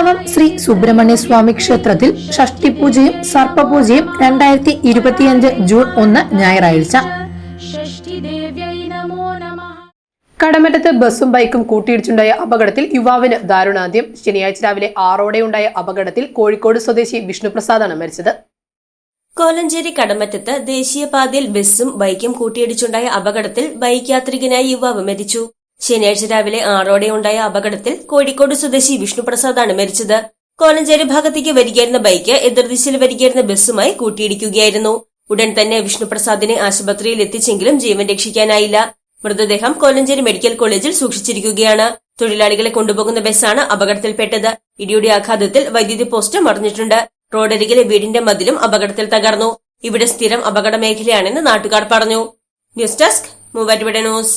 എറണാകുളം ശ്രീ സുബ്രഹ്മണ്യ സ്വാമി ക്ഷേത്രത്തിൽ ഷഷ്ടിപൂജയും സർപ്പപൂജയും രണ്ടായിരത്തി ഇരുപത്തിയഞ്ച് ജൂൺ ഒന്ന് ഞായറാഴ്ച. കടമറ്റത്ത് ബസ്സും ബൈക്കും കൂട്ടിയിടിച്ചുണ്ടായ അപകടത്തിൽ യുവാവിന് ദാരുണാന്ത്യം. ശനിയാഴ്ച രാവിലെ ആറോടെയുണ്ടായ അപകടത്തിൽ കോഴിക്കോട് സ്വദേശി വിഷ്ണുപ്രസാദാണ് മരിച്ചത്. കോലഞ്ചേരി കടമറ്റത്ത് ദേശീയപാതയിൽ ബസ്സും ബൈക്കും കൂട്ടിയിടിച്ചുണ്ടായ അപകടത്തിൽ ബൈക്ക് യാത്രികനായ യുവാവ് മരിച്ചു. ശനിയാഴ്ച രാവിലെ ആറോടെയുണ്ടായ അപകടത്തിൽ കോഴിക്കോട് സ്വദേശി വിഷ്ണുപ്രസാദാണ് മരിച്ചത്. കോലഞ്ചേരി ഭാഗത്തേക്ക് വരികയായിരുന്ന ബൈക്ക് എതിർദിശയിൽ വരികയായിരുന്ന ബസ്സുമായി കൂട്ടിയിടിക്കുകയായിരുന്നു. ഉടൻ തന്നെ വിഷ്ണുപ്രസാദിനെ ആശുപത്രിയിൽ എത്തിച്ചെങ്കിലും ജീവൻ രക്ഷിക്കാനായില്ല. മൃതദേഹം കോലഞ്ചേരി മെഡിക്കൽ കോളേജിൽ സൂക്ഷിച്ചിരിക്കുകയാണ്. തൊഴിലാളികളെ കൊണ്ടുപോകുന്ന ബസ്സാണ് അപകടത്തിൽപ്പെട്ടത്. ഇടിയുടെ ആഘാതത്തിൽ വൈദ്യുതി പോസ്റ്റ് മറിഞ്ഞിട്ടുണ്ട്. റോഡരികിലെ വീടിന്റെ മതിലും അപകടത്തിൽ തകർന്നു. ഇവിടെ സ്ഥിരം അപകടമേഖലയാണെന്ന് നാട്ടുകാർ പറഞ്ഞു. News desk Muvattupuzha news.